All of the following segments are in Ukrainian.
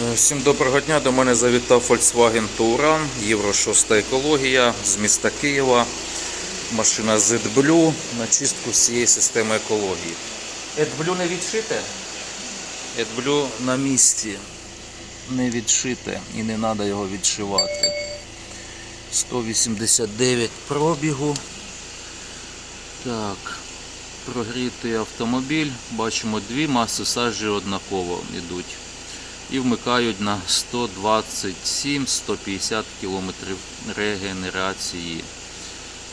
Е, Всім доброго дня. До мене завітав Volkswagen Touran, Євро 6 екологія з міста Києва. Машина ZBLU на чистку всієї системи екології. AdBlue не відшите? AdBlue на місці. Не відшите і не треба його відшивати. 189 пробігу. Так, прогрітий автомобіль. Бачимо дві маси сажі однаково йдуть. І вмикають на 127-150 км регенерації.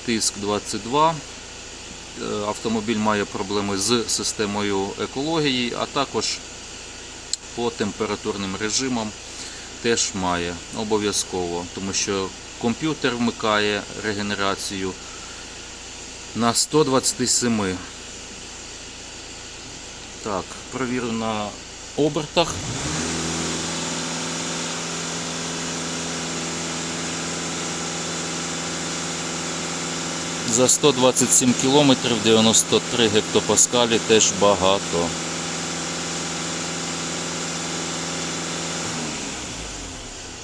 Тиск 22. Е, Автомобіль має проблеми з системою екології, а також по температурним режимам теж має обов'язково, тому що комп'ютер вмикає регенерацію на 127. Так, провірю на обертах. За 127 кілометрів 93 гектопаскалі теж багато.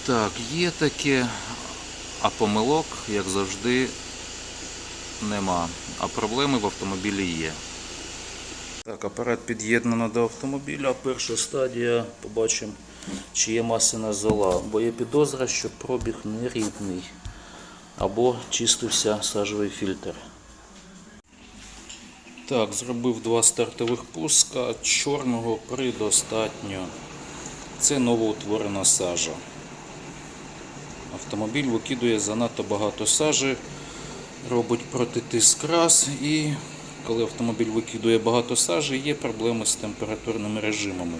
Так, є таке, а помилок, як завжди, нема. А проблеми в автомобілі є. Так, апарат під'єднано до автомобіля. Перша стадія, побачимо, чи є масина зола, бо є підозра, що пробіг нерівний або чистився сажовий фільтр. Так, зробив два стартових пуска. Чорного предостатньо. Це новоутворена сажа. Автомобіль викидує занадто багато сажі, робить протитиск раз і коли автомобіль викидує багато сажі, є проблеми з температурними режимами.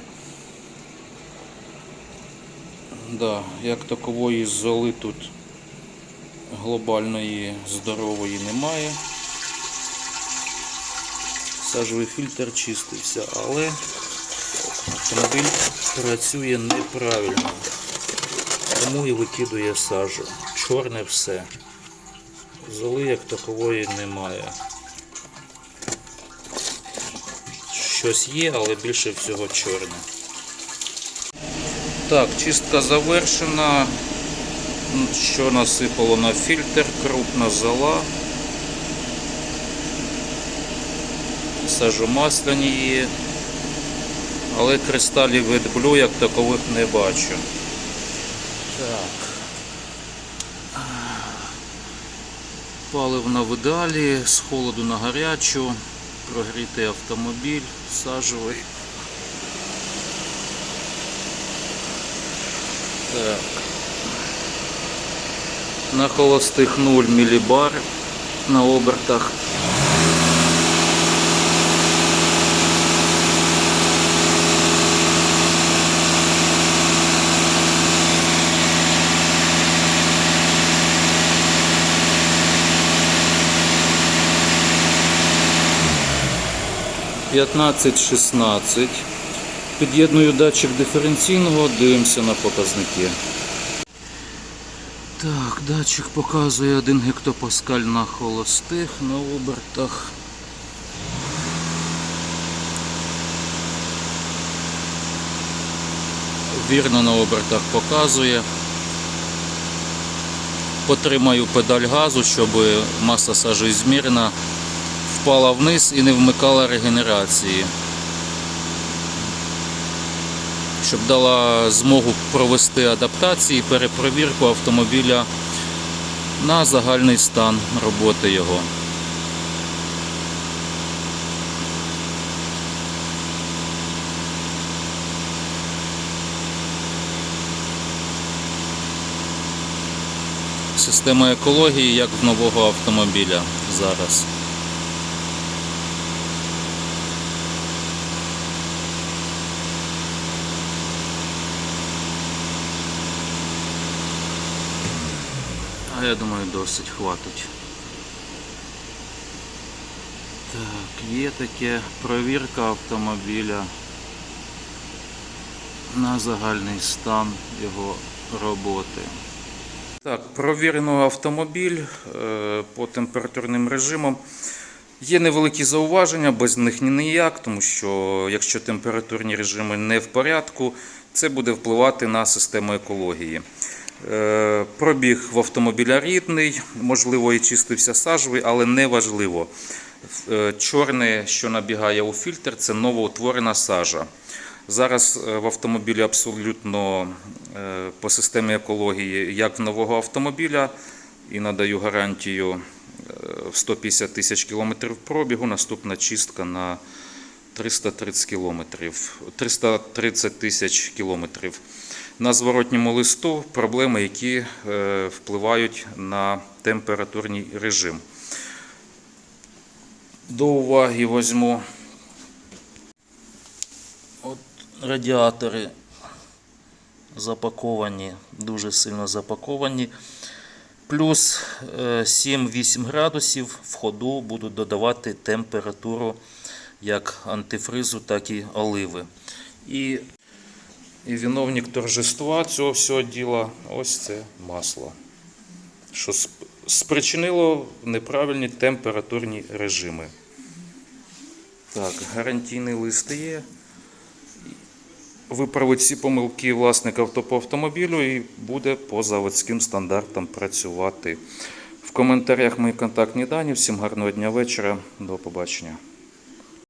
Да, як такової золи тут глобальної здорової немає. Сажовий фільтр чистився, але автомобіль працює неправильно. Тому і викидує сажу. Чорне все. Золи як такової немає. Щось є, але більше всього чорне. Так, чистка завершена. Що насипало на фільтр, крупна зола. Сажомасляні є. Але кристалів від блю як такових не бачу. Так. Паливна в ідеалі, з холоду на гарячу, прогрітий автомобіль, сажовий. Так. На холостих 0 мілібар на обертах. П'ятнадцять шістнадцять. Під'єдную датчик диференційного, дивимося на показники. Так, датчик показує 1 гектопаскаль на холостих на обертах. Вірно на обертах показує. Потримаю педаль газу, щоб маса сажі змірена впала вниз і не вмикала регенерації. Щоб дала змогу провести адаптації, перепровірку автомобіля на загальний стан роботи його. Система екології як в нового автомобіля зараз. Я думаю, досить хватить. Так, є таке провірка автомобіля на загальний стан його роботи. Так, провірено автомобіль е, по температурним режимам. Є невеликі зауваження, без них ні ніяк, тому що якщо температурні режими не в порядку, Це буде впливати на систему екології. Е, Пробіг в автомобіля рідний, можливо, і чистився сажовий, але не важливо. Е, Чорне, що набігає у фільтр, це новоутворена сажа. Зараз е, в автомобілі абсолютно по системі екології, як нового автомобіля, і надаю гарантію в 150 тисяч кілометрів пробігу. Наступна чистка на 330 кілометрів, 330 тисяч кілометрів. На зворотньому листу проблеми, які е, впливають на температурний режим. До уваги візьму От радіатори запаковані, дуже сильно запаковані. Плюс е, 7-8 градусів в ходу будуть додавати температуру як антифризу, так і оливи. І, і виновник торжества цього всього діла ось це масло, що спричинило неправильні температурні режими. Так, гарантійний лист є. Виправить всі помилки власника авто і буде по заводським стандартам працювати. В коментарях мої контактні дані. Всім гарного дня вечора. До побачення.